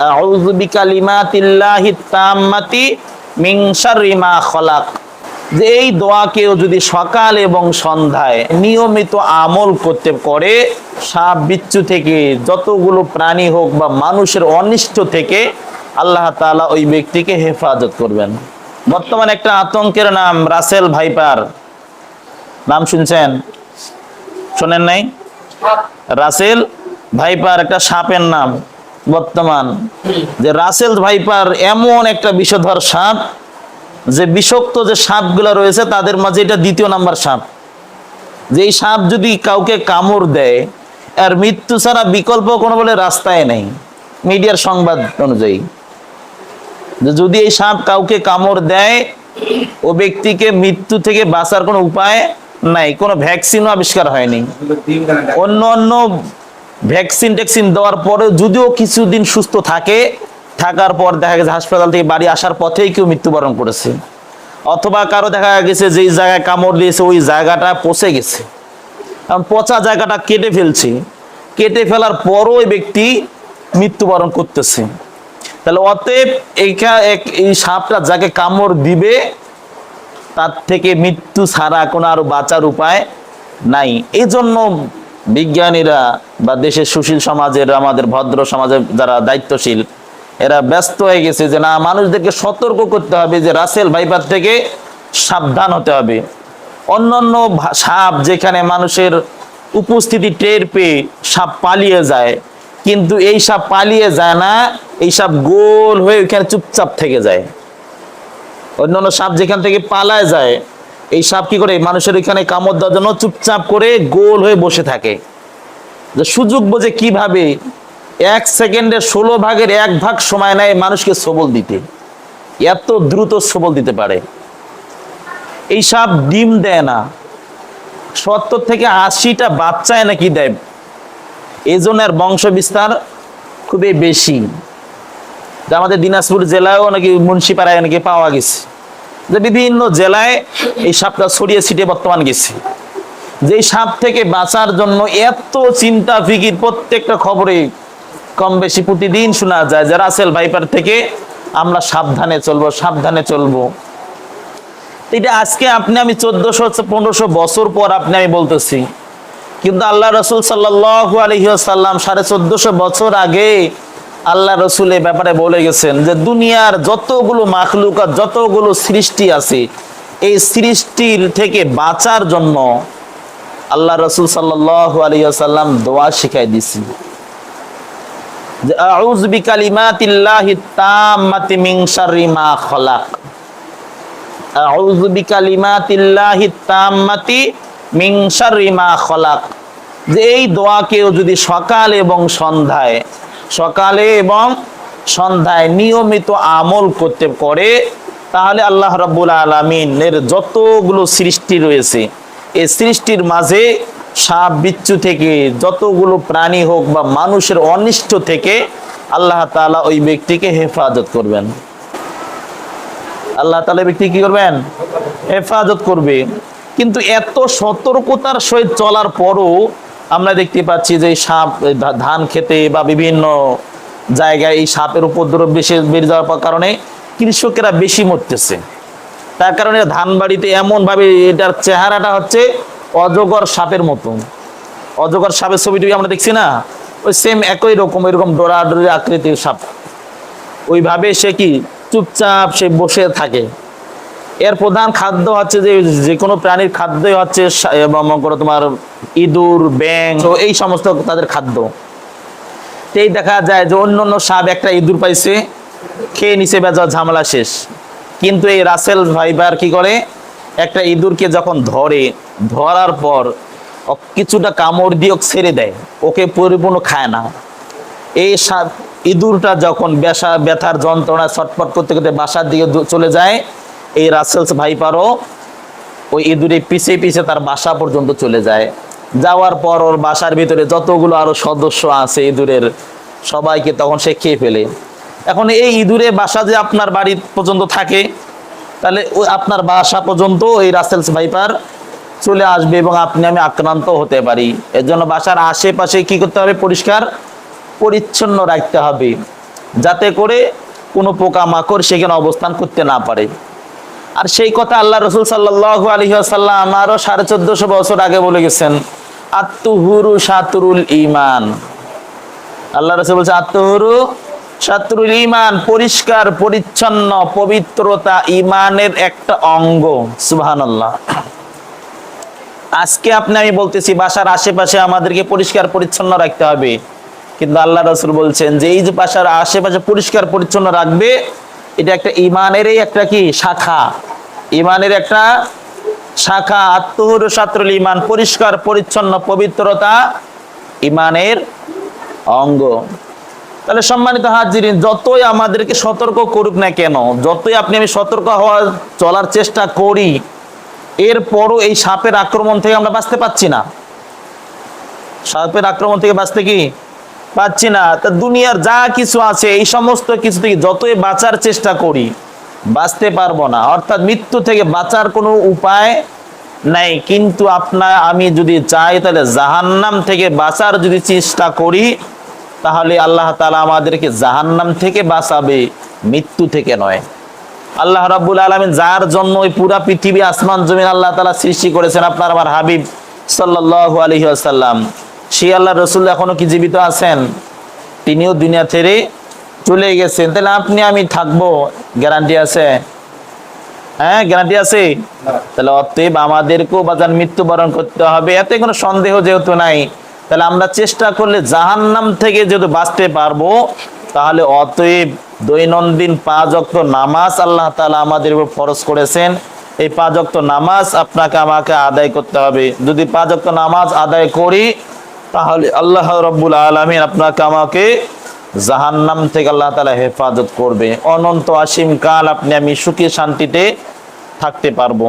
আউযু বিকালিমাতিল্লাহি তাম্মাতি মিন শাররি মা খলাক। যে এই দোয়া কেউ যদি সকাল এবং সন্ধ্যায় নিয়মিত আমল করতে করে, সাপ, বিচ্ছু থেকে যতগুলো প্রাণী হোক বা মানুষের অনিষ্ট থেকে আল্লাহ তাআলা ওই ব্যক্তিকে হেফাজত করবেন। বর্তমানে একটা আতঙ্কের নাম, রাসেল ভাইপার। নাম শুনছেন? শোনেন নাই? রাসেল ভাইপার একটা সাপের নাম। বর্তমান। যে রাসেল ভাইপার এমন একটা বিষধর সাপ, যে বিষাক্ত যে সাপগুলো রয়েছে, তাদের মাঝে এটা দ্বিতীয় নাম্বার সাপ। যে এই সাপ যদি কাউকে কামড় দেয়, আর মৃত্যু ছাড়া বিকল্প কোনো বলে রাস্তায় নেই, মিডিয়ার সংবাদ অনুযায়ী। যদি এই সাপ কাউকে কামড় দেয়, ও ব্যক্তিকে মৃত্যু থেকে বাঁচার কোনো উপায় নাই, কোনো ভ্যাকসিনও আবিষ্কার হয়নি। অন্য অন্য ভ্যাকসিন ট্যাকসিন দেওয়ার পরে যদিও কিছুদিন সুস্থ থাকে, থাকার পর দেখা গেছে হাসপাতাল থেকে বাড়ি আসার পথেই কেউ মৃত্যুবরণ করেছে। অথবা কারও দেখা গেছে যেই জায়গায় কামড় দিয়েছে, ওই জায়গাটা পচে গেছে। কারণ পচা জায়গাটা কেটে ফেলছে। কেটে ফেলার পরও ওই ব্যক্তি মৃত্যুবরণ করতেছে। তাহলে অতএব এই সাপটা যাকে কামড় দিবে, তার থেকে মৃত্যু ছাড়া কোনো আরও বাঁচার উপায় নাই। এই জন্য বিজ্ঞানীরা বা দেশের সুশীল সমাজের, আমাদের ভদ্র সমাজের যারা দায়িত্বশীল, এরা ব্যস্ত হয়ে গেছে যে না, মানুষদেরকে সতর্ক করতে হবে যে রাসেল ভাইপার থেকে সাবধান হতে হবে। অন্যান্য সাপ যেখানে মানুষের উপস্থিতি টের পেয়ে সাপ পালিয়ে যায়, কিন্তু এই সাপ পালিয়ে যায় না, এই সাপ গোল হয়ে ওইখানে চুপচাপ থেকে যায়। অন্যান্য সাপ যেখান থেকে পালায় যায় এই সাপ কি করে? মানুষের ওইখানে কামড় দেওয়ার জন্য চুপচাপ করে গোল হয়ে বসে থাকে। যে সুযোগ বোঝে কীভাবে এক সেকেন্ডে ষোলো ভাগের এক ভাগ সময় নেয় মানুষকে সবল দিতে। এত দ্রুত সবল দিতে পারে। এই সাপ ডিম দেয় না। সত্তর থেকে আশিটা বাচ্চায় নাকি দেয়। এই জন্য এর বংশ বিস্তার খুবই বেশি। আমাদের দিনাজপুর জেলায়ও নাকি মুন্সিপাড়ায় নাকি পাওয়া গেছে। যে বিভিন্ন জেলায় এই সাপটা ছড়িয়ে ছিটিয়ে বর্তমান গেছে। যে সাপ থেকে বাঁচার জন্য এত চিন্তা ফিকির প্রত্যেকটা খবরে কম বেশি প্রতিদিন শোনা যায় যে রাসেল ভাইপার থেকে আমরা সাবধানে চলবো সাবধানে চলবো। এটা আজকে আপনি আমি চোদ্দশো পনেরোশো বছর পর আপনি আমি বলতেছি। কিন্তু আল্লাহ রসুল সাল্লাহ আলহিহাসাল্লাম সাড়ে চোদ্দশো বছর আগে আল্লাহ রসুল এ ব্যাপারে বলে গেছেন যে দুনিয়ার যতগুলো মাখলুকা যতগুলো সৃষ্টি আছে, এই সৃষ্টির থেকে বাঁচার জন্য আল্লাহ রসুল আলহিহাসাল্লাম দোয়া শিখাই দিছি আউজ খলাক। খলাক। যে এই দোয়া কেউ যদি সকাল এবং সন্ধ্যায় সকালে এবং সন্ধ্যায় নিয়মিত আমল করতে করে তাহলে আল্লাহ রাব্বুল আলামিনের যতগুলো সৃষ্টি রয়েছে, এই সৃষ্টির মাঝে সাপ, বিচ্ছু থেকে যতগুলো প্রাণী হোক বা মানুষের অনিষ্ট থেকে আল্লাহ তাআলা ওই ব্যক্তিকে হেফাজত করবেন। আল্লাহ তালা ব্যক্তি কি করবেন? হেফাজত করবে। কিন্তু এত সতর্কতার সহিত চলার পরও আমরা দেখতে পাচ্ছি যে সাপ ধান খেতে বা বিভিন্ন জায়গায় এই সাপের উপদ্রব বেশি, বেড়ে যাওয়ার কারণে কৃষকেরা বেশি মরতেছে। তার কারণে ধান বাড়িতে এমন ভাবে এটার চেহারাটা হচ্ছে অজগর সাপের মতো অজগর সাপের ছবিটি আমরা দেখছি না? ওই সেম একই রকম, এরকম ডোরা ডোরি আকৃতির সাপ। ওইভাবে সে কি চুপচাপ সে বসে থাকে। এর প্রধান খাদ্য হচ্ছে যে যে কোনো প্রাণীর খাদ্যই হচ্ছে করো তোমার ইঁদুর ব্যাং এই সমস্ত তাদের খাদ্য। এই দেখা যায় যে অন্য অন্য সাপ একটা ইঁদুর পাইছে, খেয়ে নিচে বেজা ঝামেলা শেষ। কিন্তু এই রাসেল ভাইবার কি করে? একটা ইঁদুরকে যখন ধরে, ধরার পর কিছুটা কামড় দিয়ে ছেড়ে দেয়, ওকে পরিপূর্ণ খায় না। এই সা- ইঁদুরটা যখন বেসা ব্যথার যন্ত্রণা ছটপট করতে করতে বাসার দিকে চলে যায় এই রাসেলস ভাইপারও ওই ইঁদুরে পিছে পিছে তার বাসা পর্যন্ত চলে যায়। যাওয়ার পর ওর বাসার ভিতরে যতগুলো আরও সদস্য আছে ইঁদুরের, সবাইকে তখন সে খেয়ে ফেলে। এখন এই ইঁদুরে বাসা যে আপনার বাড়ি পর্যন্ত থাকে, তাহলে আপনার বাসা পর্যন্ত এই রাসেলস ভাইপার চলে আসবে এবং আপনি আমি আক্রান্ত হতে পারি। এর জন্য বাসার আশেপাশে কি করতে হবে? পরিষ্কার পরিচ্ছন্ন রাখতে হবে। যাতে করে কোনো পোকামাকড় সেখানে অবস্থান করতে না পারে। আর সেই কথা আল্লাহ রসুল সাল্লাহ আলী আসাল্লাম আরও সাড়ে চোদ্দশো বছর আগে বলে গেছেন, আত্মহুরু সাতুরুল ইমান আল্লাহ রসুল বলছে, আত্মহুরু সাতুরুল ইমান পরিষ্কার, পরিচ্ছন্ন, পবিত্রতা ইমানের একটা অঙ্গ। সুবহান আজকে আপনি, আমি বলতেছি, বাসার আশেপাশে আমাদেরকে পরিষ্কার, পরিচ্ছন্ন রাখতে হবে। কিন্তু আল্লাহ রসুল বলছেন যে, এই যে বাসার আশেপাশে পরিষ্কার, পরিচ্ছন্ন রাখবে এটা একটা ইমানেরই একটা কি? শাখা। ইমানের একটা শাখা, আত্মহুর সাত্রুল ইমান পরিষ্কার, পরিচ্ছন্ন, পবিত্রতা ইমানের অঙ্গ। তাহলে সম্মানিত হাজিরিন, যতই আমাদেরকে সতর্ক করুক না কেন, যতই আপনি আমি সতর্ক হওয়ার চলার চেষ্টা করি, এরপরও এই সাপের আক্রমণ থেকে আমরা বাঁচতে পারছি না। সাপের আক্রমণ থেকে বাঁচতে কি? পাচ্ছি না। তা দুনিয়ার যা কিছু আছে, এই সমস্ত কিছু থেকে যতই বাঁচার চেষ্টা করি, বাঁচতে পারব না। অর্থাৎ মৃত্যু থেকে বাঁচার কোনো উপায় নাই। কিন্তু আপনার আমি যদি চাই, তাহলে জাহান্নাম থেকে বাঁচার যদি চেষ্টা করি, তাহলে আল্লাহ তালা আমাদেরকে জাহান্নাম থেকে বাঁচাবে, মৃত্যু থেকে নয়। আল্লাহ রাব্বুল আলমিন যার জন্য ওই পুরা পৃথিবী, আসমান, জমিন আল্লাহ তালা সৃষ্টি করেছেন, আপনার আমার হাবিব সাল্লাহ আলহি আসাল্লাম সেই আল্লাহ রসুল এখনও কি জীবিত আছেন? তিনিও দুনিয়া ছেড়ে চলে গেছেন। তাহলে আপনি, আমি থাকব? গ্যারান্টি আছে? হ্যাঁ গ্যারান্টি আছে? তাহলে অতএব আমাদেরকেও বাজান মৃত্যুবরণ করতে হবে। এতে কোনো সন্দেহ যেহেতু নাই, তাহলে আমরা চেষ্টা করলে জাহান্নাম থেকে যদি বাঁচতে পারব, তাহলে অতএব দৈনন্দিন পাঁচ অক্ত নামাজ আল্লাহ তালা আমাদের উপর ফরজ করেছেন। এই পাঁচ অক্ত নামাজ আপনাকে, আমাকে আদায় করতে হবে। যদি পাঁচ অক্ত নামাজ আদায় করি তাহলে আল্লাহ রব্বুল আলমিন আপনাকে আমাকে জাহান্নাম থেকে আল্লাহ তালা হেফাজত করবে। অনন্ত আসিম কাল আপনি আমি সুখী শান্তিতে থাকতে পারব।